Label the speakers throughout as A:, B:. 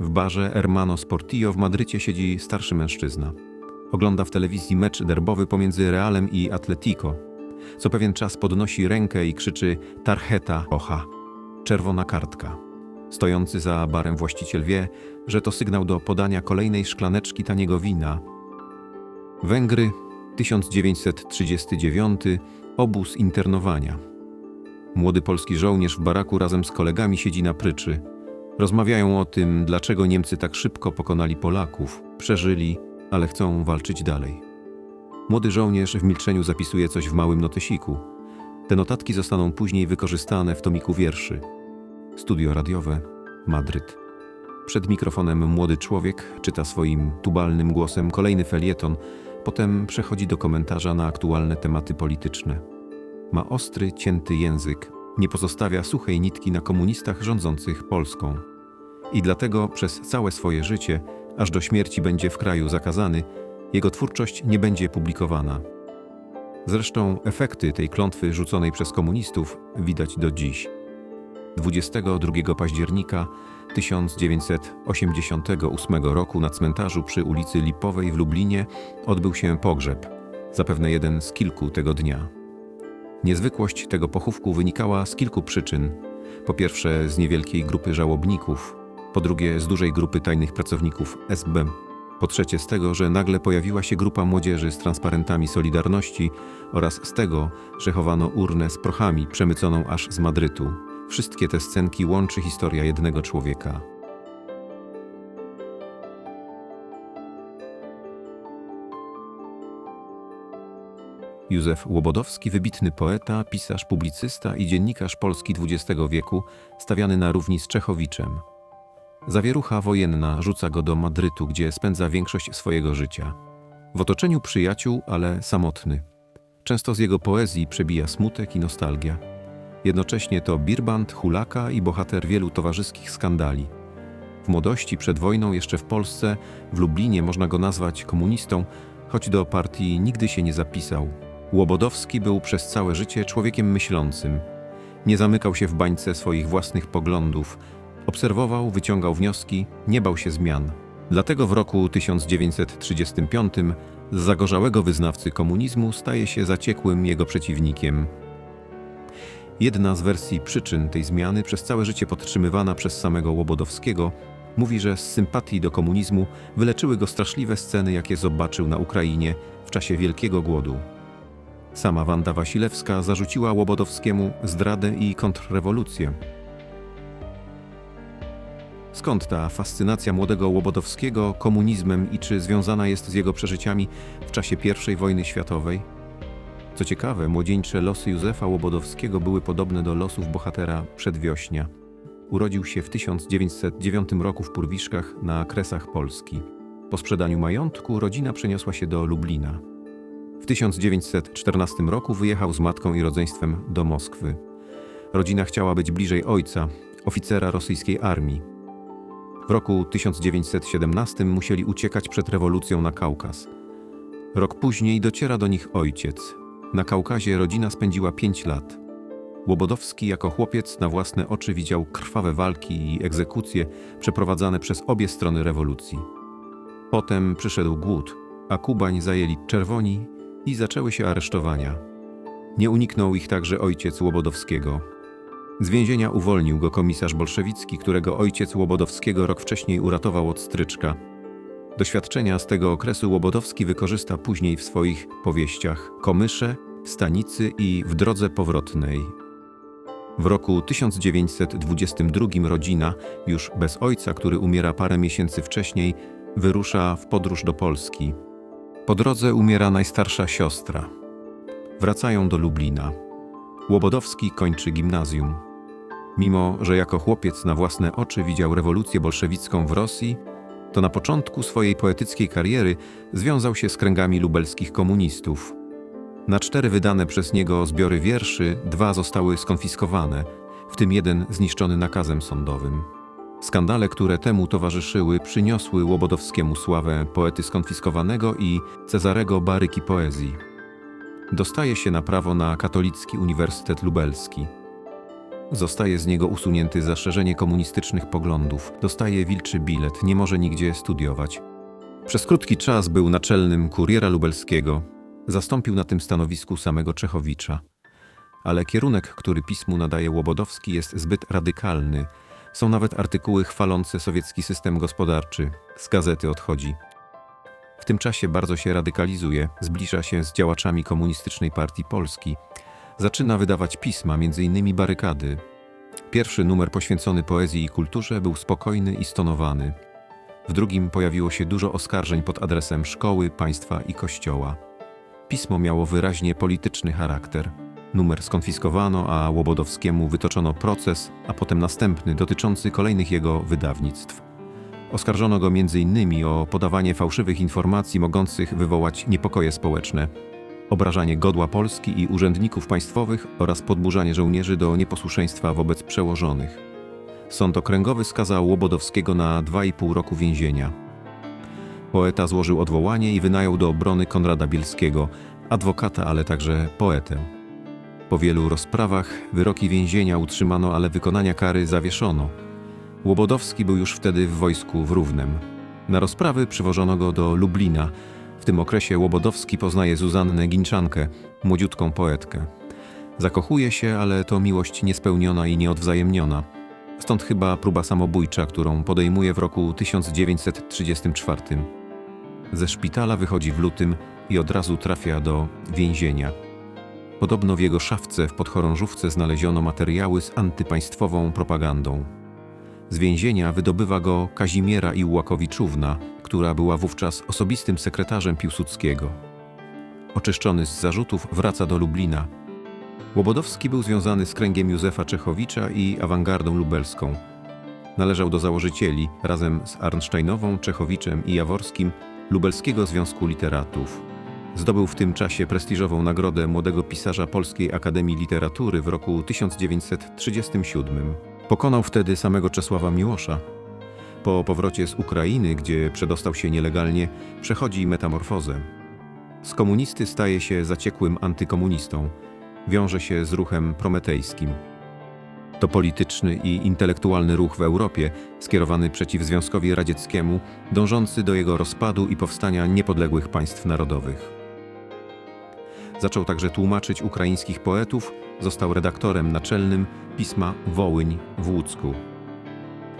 A: W barze Hermano Sportillo w Madrycie siedzi starszy mężczyzna. Ogląda w telewizji mecz derbowy pomiędzy Realem i Atletico. Co pewien czas podnosi rękę i krzyczy tarjeta ocha, czerwona kartka. Stojący za barem właściciel wie, że to sygnał do podania kolejnej szklaneczki taniego wina. Węgry, 1939, obóz internowania. Młody polski żołnierz w baraku razem z kolegami siedzi na pryczy. Rozmawiają o tym, dlaczego Niemcy tak szybko pokonali Polaków, przeżyli, ale chcą walczyć dalej. Młody żołnierz w milczeniu zapisuje coś w małym notesiku. Te notatki zostaną później wykorzystane w tomiku wierszy. Studio radiowe, Madryt. Przed mikrofonem młody człowiek czyta swoim tubalnym głosem kolejny felieton, potem przechodzi do komentarza na aktualne tematy polityczne. Ma ostry, cięty język, nie pozostawia suchej nitki na komunistach rządzących Polską. I dlatego przez całe swoje życie, aż do śmierci będzie w kraju zakazany, jego twórczość nie będzie publikowana. Zresztą efekty tej klątwy rzuconej przez komunistów widać do dziś. 22 października 1988 roku na cmentarzu przy ulicy Lipowej w Lublinie odbył się pogrzeb, zapewne jeden z kilku tego dnia. Niezwykłość tego pochówku wynikała z kilku przyczyn. Po pierwsze, z niewielkiej grupy żałobników, po drugie, z dużej grupy tajnych pracowników SB, po trzecie, z tego, że nagle pojawiła się grupa młodzieży z transparentami Solidarności oraz z tego, że chowano urnę z prochami przemyconą aż z Madrytu. Wszystkie te scenki łączy historia jednego człowieka. Józef Łobodowski, wybitny poeta, pisarz, publicysta i dziennikarz Polski XX wieku, stawiany na równi z Czechowiczem. Zawierucha wojenna rzuca go do Madrytu, gdzie spędza większość swojego życia. W otoczeniu przyjaciół, ale samotny. Często z jego poezji przebija smutek i nostalgia. Jednocześnie to birbant, hulaka i bohater wielu towarzyskich skandali. W młodości, przed wojną, jeszcze w Polsce, w Lublinie można go nazwać komunistą, choć do partii nigdy się nie zapisał. Łobodowski był przez całe życie człowiekiem myślącym. Nie zamykał się w bańce swoich własnych poglądów, obserwował, wyciągał wnioski, nie bał się zmian. Dlatego w roku 1935 z zagorzałego wyznawcy komunizmu staje się zaciekłym jego przeciwnikiem. Jedna z wersji przyczyn tej zmiany, przez całe życie podtrzymywana przez samego Łobodowskiego, mówi, że z sympatii do komunizmu wyleczyły go straszliwe sceny, jakie zobaczył na Ukrainie w czasie Wielkiego Głodu. Sama Wanda Wasilewska zarzuciła Łobodowskiemu zdradę i kontrrewolucję. Skąd ta fascynacja młodego Łobodowskiego komunizmem i czy związana jest z jego przeżyciami w czasie I wojny światowej? Co ciekawe, młodzieńcze losy Józefa Łobodowskiego były podobne do losów bohatera Przedwiośnia. Urodził się w 1909 roku w Purwiszkach na Kresach Polski. Po sprzedaniu majątku rodzina przeniosła się do Lublina. W 1914 roku wyjechał z matką i rodzeństwem do Moskwy. Rodzina chciała być bliżej ojca, oficera rosyjskiej armii. W roku 1917 musieli uciekać przed rewolucją na Kaukaz. Rok później dociera do nich ojciec. Na Kaukazie rodzina spędziła pięć lat. Łobodowski jako chłopiec na własne oczy widział krwawe walki i egzekucje przeprowadzane przez obie strony rewolucji. Potem przyszedł głód, a Kubań zajęli czerwoni i zaczęły się aresztowania. Nie uniknął ich także ojciec Łobodowskiego. Z więzienia uwolnił go komisarz bolszewicki, którego ojciec Łobodowskiego rok wcześniej uratował od stryczka. Doświadczenia z tego okresu Łobodowski wykorzysta później w swoich powieściach Komysze, Stanicy i W drodze powrotnej. W roku 1922 rodzina, już bez ojca, który umiera parę miesięcy wcześniej, wyrusza w podróż do Polski. Po drodze umiera najstarsza siostra. Wracają do Lublina. Łobodowski kończy gimnazjum. Mimo, że jako chłopiec na własne oczy widział rewolucję bolszewicką w Rosji, to na początku swojej poetyckiej kariery związał się z kręgami lubelskich komunistów. Na cztery wydane przez niego zbiory wierszy dwa zostały skonfiskowane, w tym jeden zniszczony nakazem sądowym. Skandale, które temu towarzyszyły, przyniosły Łobodowskiemu sławę poety skonfiskowanego i Cezarego Baryki poezji. Dostaje się na prawo na Katolicki Uniwersytet Lubelski. Zostaje z niego usunięty za szerzenie komunistycznych poglądów, dostaje wilczy bilet, nie może nigdzie studiować. Przez krótki czas był naczelnym kuriera lubelskiego. Zastąpił na tym stanowisku samego Czechowicza. Ale kierunek, który pismu nadaje Łobodowski, jest zbyt radykalny. Są nawet artykuły chwalące sowiecki system gospodarczy. Z gazety odchodzi. W tym czasie bardzo się radykalizuje, zbliża się z działaczami Komunistycznej Partii Polski. Zaczyna wydawać pisma, m.in. Barykady. Pierwszy numer poświęcony poezji i kulturze był spokojny i stonowany. W drugim pojawiło się dużo oskarżeń pod adresem szkoły, państwa i kościoła. Pismo miało wyraźnie polityczny charakter. Numer skonfiskowano, a Łobodowskiemu wytoczono proces, a potem następny dotyczący kolejnych jego wydawnictw. Oskarżono go m.in. o podawanie fałszywych informacji mogących wywołać niepokoje społeczne, obrażanie godła Polski i urzędników państwowych oraz podburzanie żołnierzy do nieposłuszeństwa wobec przełożonych. Sąd okręgowy skazał Łobodowskiego na 2,5 roku więzienia. Poeta złożył odwołanie i wynajął do obrony Konrada Bielskiego, adwokata, ale także poetę. Po wielu rozprawach wyroki więzienia utrzymano, ale wykonania kary zawieszono. Łobodowski był już wtedy w wojsku w Równem. Na rozprawy przywożono go do Lublina. W tym okresie Łobodowski poznaje Zuzannę Ginczankę, młodziutką poetkę. Zakochuje się, ale to miłość niespełniona i nieodwzajemniona. Stąd chyba próba samobójcza, którą podejmuje w roku 1934. Ze szpitala wychodzi w lutym i od razu trafia do więzienia. Podobno w jego szafce w podchorążówce znaleziono materiały z antypaństwową propagandą. Z więzienia wydobywa go Kazimiera Iłakowiczówna, która była wówczas osobistym sekretarzem Piłsudskiego. Oczyszczony z zarzutów wraca do Lublina. Łobodowski był związany z kręgiem Józefa Czechowicza i awangardą lubelską. Należał do założycieli, razem z Arnsteinową, Czechowiczem i Jaworskim, Lubelskiego Związku Literatów. Zdobył w tym czasie prestiżową nagrodę młodego pisarza Polskiej Akademii Literatury w roku 1937. Pokonał wtedy samego Czesława Miłosza. Po powrocie z Ukrainy, gdzie przedostał się nielegalnie, przechodzi metamorfozę. Z komunisty staje się zaciekłym antykomunistą. Wiąże się z ruchem prometejskim. To polityczny i intelektualny ruch w Europie, skierowany przeciw Związkowi Radzieckiemu, dążący do jego rozpadu i powstania niepodległych państw narodowych. Zaczął także tłumaczyć ukraińskich poetów, został redaktorem naczelnym pisma Wołyń w Łódzku.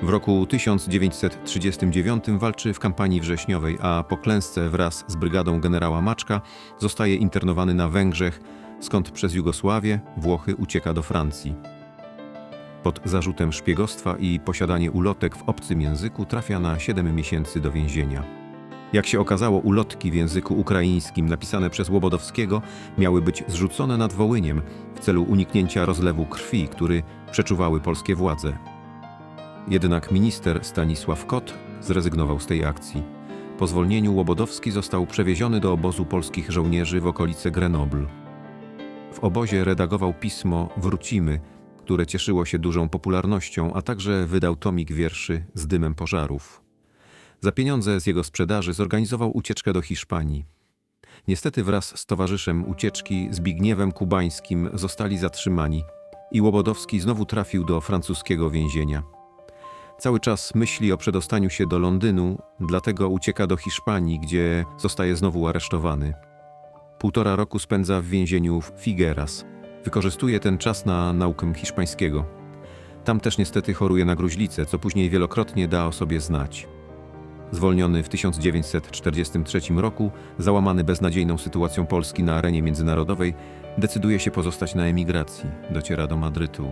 A: W roku 1939 walczy w kampanii wrześniowej, a po klęsce wraz z brygadą generała Maczka zostaje internowany na Węgrzech, skąd przez Jugosławię, Włochy ucieka do Francji. Pod zarzutem szpiegostwa i posiadanie ulotek w obcym języku trafia na 7 miesięcy do więzienia. Jak się okazało, ulotki w języku ukraińskim napisane przez Łobodowskiego miały być zrzucone nad Wołyniem w celu uniknięcia rozlewu krwi, który przeczuwały polskie władze. Jednak minister Stanisław Kot zrezygnował z tej akcji. Po zwolnieniu Łobodowski został przewieziony do obozu polskich żołnierzy w okolice Grenoble. W obozie redagował pismo Wrócimy, które cieszyło się dużą popularnością, a także wydał tomik wierszy z dymem pożarów. Za pieniądze z jego sprzedaży zorganizował ucieczkę do Hiszpanii. Niestety wraz z towarzyszem ucieczki Zbigniewem Kubańskim zostali zatrzymani i Łobodowski znowu trafił do francuskiego więzienia. Cały czas myśli o przedostaniu się do Londynu, dlatego ucieka do Hiszpanii, gdzie zostaje znowu aresztowany. Półtora roku spędza w więzieniu w Figueras. Wykorzystuje ten czas na naukę hiszpańskiego. Tam też niestety choruje na gruźlicę, co później wielokrotnie da o sobie znać. Zwolniony w 1943 roku, załamany beznadziejną sytuacją Polski na arenie międzynarodowej, decyduje się pozostać na emigracji. Dociera do Madrytu.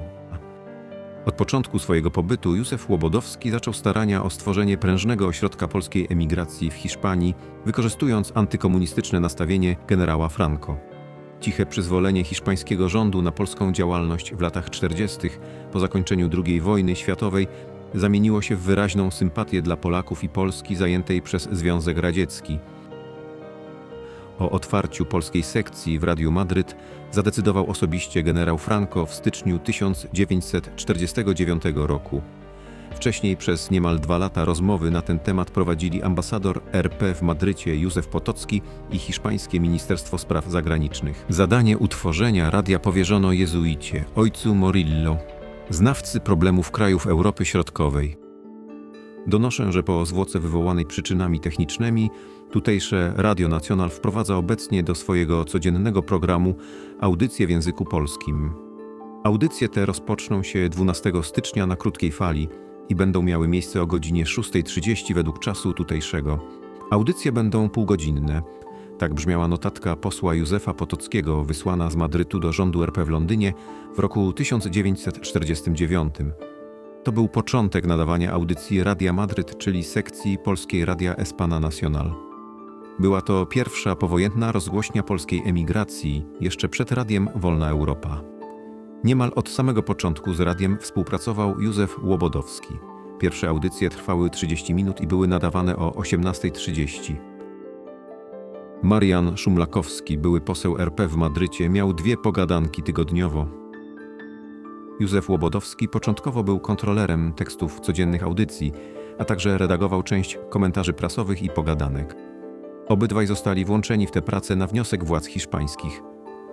A: Od początku swojego pobytu Józef Łobodowski zaczął starania o stworzenie prężnego ośrodka polskiej emigracji w Hiszpanii, wykorzystując antykomunistyczne nastawienie generała Franco. Ciche przyzwolenie hiszpańskiego rządu na polską działalność w latach 40. po zakończeniu II wojny światowej zamieniło się w wyraźną sympatię dla Polaków i Polski zajętej przez Związek Radziecki. O otwarciu polskiej sekcji w Radiu Madryt zadecydował osobiście generał Franco w styczniu 1949 roku. Wcześniej przez niemal dwa lata rozmowy na ten temat prowadzili ambasador RP w Madrycie Józef Potocki i hiszpańskie Ministerstwo Spraw Zagranicznych. Zadanie utworzenia radia powierzono jezuicie, ojcu Morillo. Znawcy problemów krajów Europy Środkowej. Donoszę, że po zwłoce wywołanej przyczynami technicznymi, tutejsze Radio Nacional wprowadza obecnie do swojego codziennego programu audycje w języku polskim. Audycje te rozpoczną się 12 stycznia na krótkiej fali i będą miały miejsce o godzinie 6.30 według czasu tutejszego. Audycje będą półgodzinne. Tak brzmiała notatka posła Józefa Potockiego wysłana z Madrytu do rządu RP w Londynie w roku 1949. To był początek nadawania audycji Radia Madryt, czyli sekcji polskiej Radia Espana Nacional. Była to pierwsza powojenna rozgłośnia polskiej emigracji, jeszcze przed Radiem Wolna Europa. Niemal od samego początku z radiem współpracował Józef Łobodowski. Pierwsze audycje trwały 30 minut i były nadawane o 18.30. Marian Szumlakowski, były poseł RP w Madrycie, miał dwie pogadanki tygodniowo. Józef Łobodowski początkowo był kontrolerem tekstów codziennych audycji, a także redagował część komentarzy prasowych i pogadanek. Obydwaj zostali włączeni w tę pracę na wniosek władz hiszpańskich.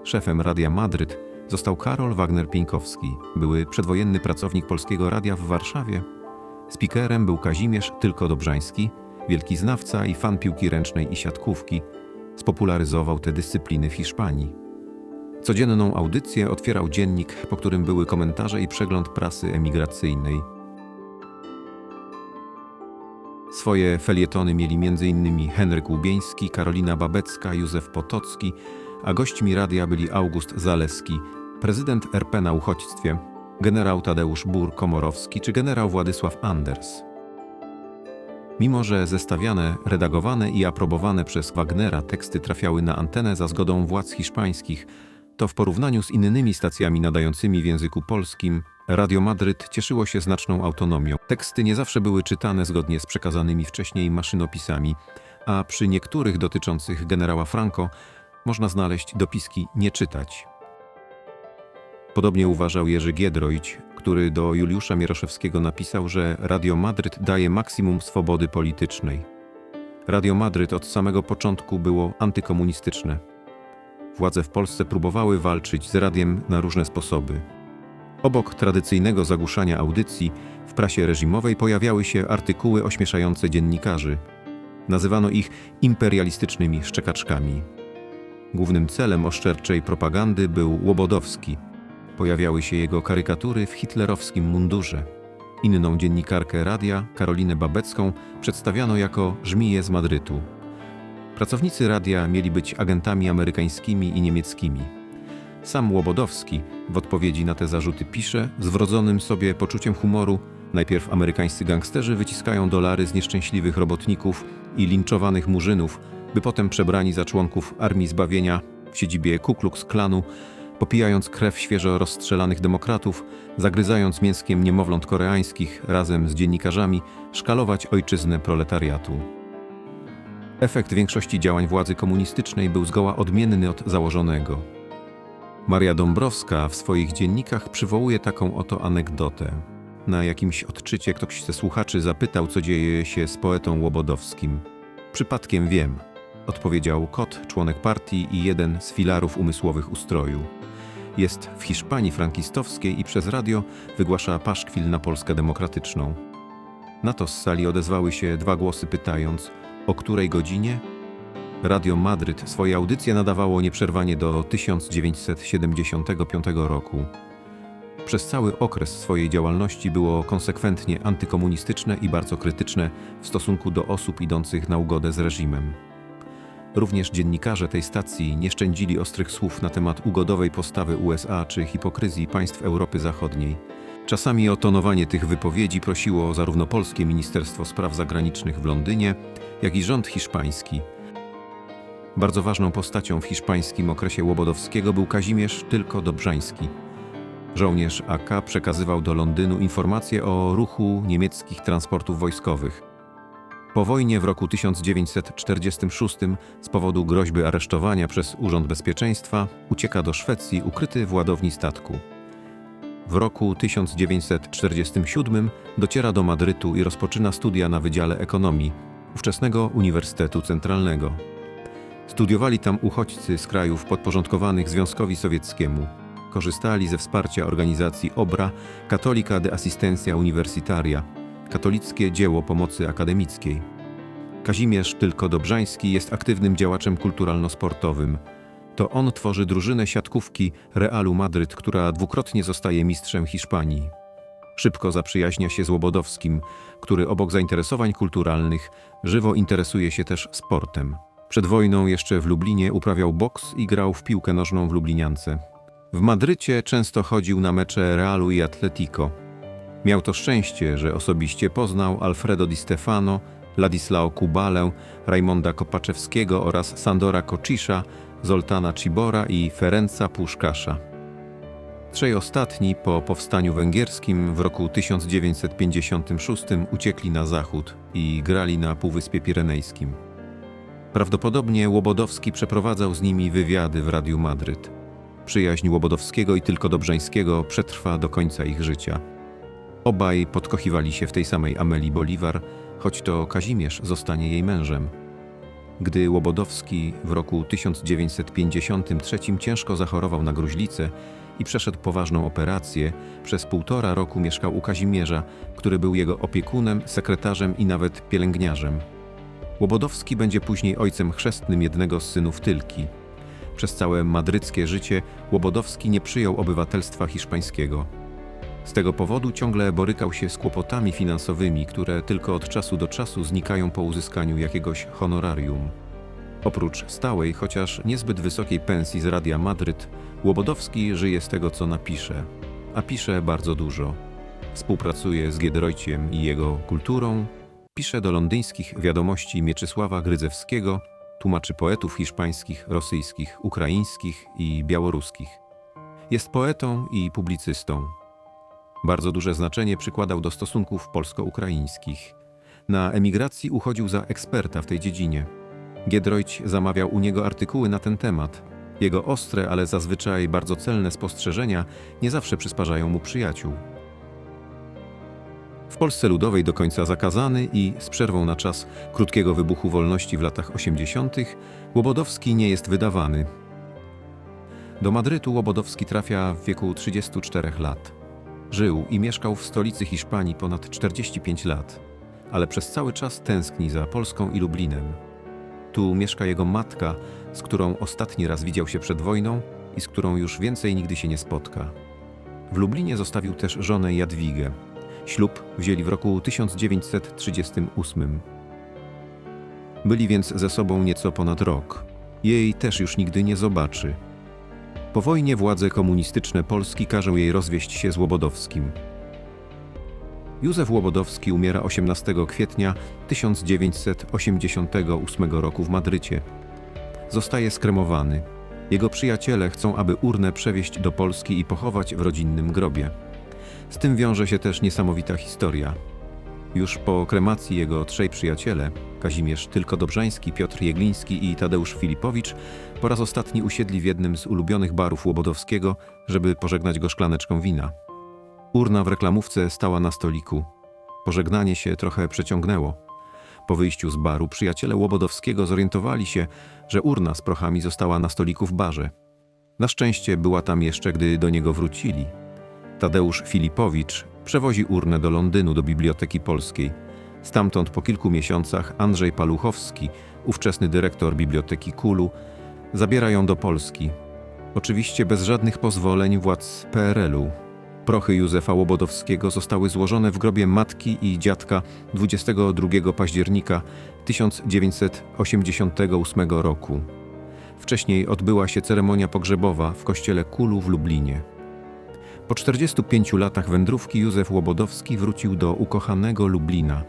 A: Szefem Radia Madryt został Karol Wagner-Pieńkowski, były przedwojenny pracownik Polskiego Radia w Warszawie. Spikerem był Kazimierz Tylko-Dobrzański, wielki znawca i fan piłki ręcznej i siatkówki. Spopularyzował te dyscypliny w Hiszpanii. Codzienną audycję otwierał dziennik, po którym były komentarze i przegląd prasy emigracyjnej. Swoje felietony mieli m.in. Henryk Łubieński, Karolina Babecka, Józef Potocki, a gośćmi radia byli August Zaleski, prezydent RP na uchodźstwie, generał Tadeusz Bur-Komorowski czy generał Władysław Anders. Mimo, że zestawiane, redagowane i aprobowane przez Wagnera teksty trafiały na antenę za zgodą władz hiszpańskich, to w porównaniu z innymi stacjami nadającymi w języku polskim, Radio Madryt cieszyło się znaczną autonomią. Teksty nie zawsze były czytane zgodnie z przekazanymi wcześniej maszynopisami, a przy niektórych dotyczących generała Franco można znaleźć dopiski nie czytać. Podobnie uważał Jerzy Giedroyć, który do Juliusza Mieroszewskiego napisał, że Radio Madryt daje maksimum swobody politycznej. Radio Madryt od samego początku było antykomunistyczne. Władze w Polsce próbowały walczyć z radiem na różne sposoby. Obok tradycyjnego zagłuszania audycji, w prasie reżimowej pojawiały się artykuły ośmieszające dziennikarzy. Nazywano ich imperialistycznymi szczekaczkami. Głównym celem oszczerczej propagandy był Łobodowski. Pojawiały się jego karykatury w hitlerowskim mundurze. Inną dziennikarkę radia, Karolinę Babecką, przedstawiano jako żmiję z Madrytu. Pracownicy radia mieli być agentami amerykańskimi i niemieckimi. Sam Łobodowski w odpowiedzi na te zarzuty pisze, z wrodzonym sobie poczuciem humoru, najpierw amerykańscy gangsterzy wyciskają dolary z nieszczęśliwych robotników i linczowanych murzynów, by potem przebrani za członków Armii Zbawienia w siedzibie Ku Klux Klanu, popijając krew świeżo rozstrzelanych demokratów, zagryzając mięskiem niemowląt koreańskich razem z dziennikarzami, szkalować ojczyznę proletariatu. Efekt większości działań władzy komunistycznej był zgoła odmienny od założonego. Maria Dąbrowska w swoich dziennikach przywołuje taką oto anegdotę. Na jakimś odczycie ktoś ze słuchaczy zapytał, co dzieje się z poetą Łobodowskim. Przypadkiem wiem – odpowiedział Kot, członek partii i jeden z filarów umysłowych ustroju. Jest w Hiszpanii frankistowskiej i przez radio wygłasza paszkwil na Polskę Demokratyczną. Na to z sali odezwały się dwa głosy pytając, o której godzinie? Radio Madryt swoje audycje nadawało nieprzerwanie do 1975 roku. Przez cały okres swojej działalności było konsekwentnie antykomunistyczne i bardzo krytyczne w stosunku do osób idących na ugodę z reżimem. Również dziennikarze tej stacji nie szczędzili ostrych słów na temat ugodowej postawy USA czy hipokryzji państw Europy Zachodniej. Czasami o tonowanie tych wypowiedzi prosiło zarówno polskie Ministerstwo Spraw Zagranicznych w Londynie, jak i rząd hiszpański. Bardzo ważną postacią w hiszpańskim okresie Łobodowskiego był Kazimierz Tylko Dobrzański. Żołnierz AK przekazywał do Londynu informacje o ruchu niemieckich transportów wojskowych. Po wojnie w roku 1946 z powodu groźby aresztowania przez Urząd Bezpieczeństwa ucieka do Szwecji ukryty w ładowni statku. W roku 1947 dociera do Madrytu i rozpoczyna studia na Wydziale Ekonomii ówczesnego Uniwersytetu Centralnego. Studiowali tam uchodźcy z krajów podporządkowanych Związkowi Sowieckiemu. Korzystali ze wsparcia organizacji OBRA Católica de Asistencia Universitaria, katolickie dzieło pomocy akademickiej. Kazimierz Tylko-Dobrzański jest aktywnym działaczem kulturalno-sportowym. To on tworzy drużynę siatkówki Realu Madryt, która dwukrotnie zostaje mistrzem Hiszpanii. Szybko zaprzyjaźnia się z Łobodowskim, który obok zainteresowań kulturalnych żywo interesuje się też sportem. Przed wojną jeszcze w Lublinie uprawiał boks i grał w piłkę nożną w Lubliniance. W Madrycie często chodził na mecze Realu i Atletico. Miał to szczęście, że osobiście poznał Alfredo Di Stefano, Ladislao Kubalę, Rajmonda Kopaczewskiego oraz Sandora Kocisza, Zoltana Cibora i Ferenca Puszkasza. Trzej ostatni po powstaniu węgierskim w roku 1956 uciekli na zachód i grali na Półwyspie Pirenejskim. Prawdopodobnie Łobodowski przeprowadzał z nimi wywiady w Radiu Madryt. Przyjaźń Łobodowskiego i tylko Dobrzańskiego przetrwa do końca ich życia. Obaj podkochiwali się w tej samej Ameli Bolivar, choć to Kazimierz zostanie jej mężem. Gdy Łobodowski w roku 1953 ciężko zachorował na gruźlicę i przeszedł poważną operację, przez półtora roku mieszkał u Kazimierza, który był jego opiekunem, sekretarzem i nawet pielęgniarzem. Łobodowski będzie później ojcem chrzestnym jednego z synów Tylki. Przez całe madryckie życie Łobodowski nie przyjął obywatelstwa hiszpańskiego. Z tego powodu ciągle borykał się z kłopotami finansowymi, które tylko od czasu do czasu znikają po uzyskaniu jakiegoś honorarium. Oprócz stałej, chociaż niezbyt wysokiej pensji z Radia Madryt, Łobodowski żyje z tego, co napisze. A pisze bardzo dużo. Współpracuje z Giedroyciem i jego kulturą, pisze do londyńskich wiadomości Mieczysława Grydzewskiego, tłumaczy poetów hiszpańskich, rosyjskich, ukraińskich i białoruskich. Jest poetą i publicystą. Bardzo duże znaczenie przykładał do stosunków polsko-ukraińskich. Na emigracji uchodził za eksperta w tej dziedzinie. Giedroyć zamawiał u niego artykuły na ten temat. Jego ostre, ale zazwyczaj bardzo celne spostrzeżenia nie zawsze przysparzają mu przyjaciół. W Polsce Ludowej do końca zakazany i z przerwą na czas krótkiego wybuchu wolności w latach 80., Łobodowski nie jest wydawany. Do Madrytu Łobodowski trafia w wieku 34 lat. Żył i mieszkał w stolicy Hiszpanii ponad 45 lat, ale przez cały czas tęskni za Polską i Lublinem. Tu mieszka jego matka, z którą ostatni raz widział się przed wojną i z którą już więcej nigdy się nie spotka. W Lublinie zostawił też żonę Jadwigę. Ślub wzięli w roku 1938. Byli więc ze sobą nieco ponad rok. Jej też już nigdy nie zobaczy. Po wojnie władze komunistyczne Polski każą jej rozwieść się z Łobodowskim. Józef Łobodowski umiera 18 kwietnia 1988 roku w Madrycie. Zostaje skremowany. Jego przyjaciele chcą, aby urnę przewieźć do Polski i pochować w rodzinnym grobie. Z tym wiąże się też niesamowita historia. Już po kremacji jego trzej przyjaciele, Kazimierz Tylko-Dobrzański, Piotr Jegliński i Tadeusz Filipowicz, po raz ostatni usiedli w jednym z ulubionych barów Łobodowskiego, żeby pożegnać go szklaneczką wina. Urna w reklamówce stała na stoliku. Pożegnanie się trochę przeciągnęło. Po wyjściu z baru przyjaciele Łobodowskiego zorientowali się, że urna z prochami została na stoliku w barze. Na szczęście była tam jeszcze, gdy do niego wrócili. Tadeusz Filipowicz przewozi urnę do Londynu, do Biblioteki Polskiej. Stamtąd po kilku miesiącach Andrzej Paluchowski, ówczesny dyrektor Biblioteki Kulu, zabiera ją do Polski. Oczywiście bez żadnych pozwoleń władz PRL-u. Prochy Józefa Łobodowskiego zostały złożone w grobie matki i dziadka 22 października 1988 roku. Wcześniej odbyła się ceremonia pogrzebowa w kościele Kulu w Lublinie. Po 45 latach wędrówki Józef Łobodowski wrócił do ukochanego Lublina.